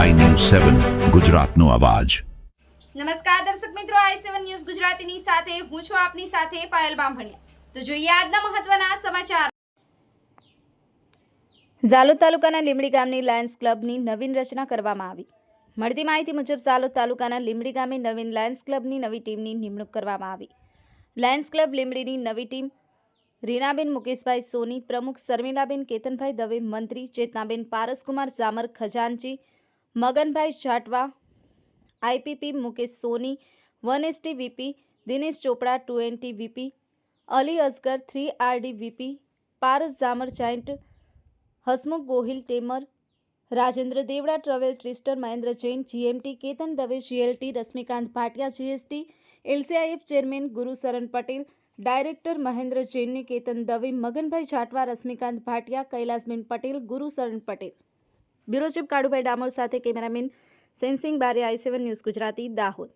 સેવન, ગુજરાતનો અવાજ. નમસ્કાર દર્શક મિત્રો, આઈ સેવન ન્યૂઝ ગુજરાતીની સાથે હું છું આપની સાથે પાયલ બામભણિયા. તો જોઈએ આજના મહત્વના સમાચાર. ઝાલોદ તાલુકાના લીમડી ગામની લાયન્સ ક્લબની નવીન રચના કરવામાં આવી. મળતી માહિતી મુજબ ઝાલોદ તાલુકાના લીમડી ગામે નવીન લાયન્સ ક્લબની નવી ટીમની નિમણૂક કરવામાં આવી. લાયન્સ ક્લબ લીમડીની નવી ટીમ રીનાબેન મુકેશભાઈ સોની, પ્રમુખ શર્મિલાબેન કેતનભાઈ દવે, મંત્રી Chetnaben Paraskumar Zamar ખજાનચી Maganbhai Jatwa, IPP Mukesh Soni, one ST VP Dinesh Chopra, two NT VP, Ali Asgar three RD VP, Paras Zamar giant, Hasmukh Gohil tamer, Rajendra Devda travel ટ્રિસ્ટર, Mahendra Jain, GMT Ketan Dave, GLT Rashmikant Bhatia, GST LCIF chairman Gurusharan Patel, director Mahendra જૈનની Ketan Dave, Maganbhai Jatwa, Rashmikant Bhatia, Kailashben Patel Gurusharan Patel. Bureau chief Kalubhai Damor સાથે cameraman સેન્સિંગ બારે I seven news Gujarati Dahod.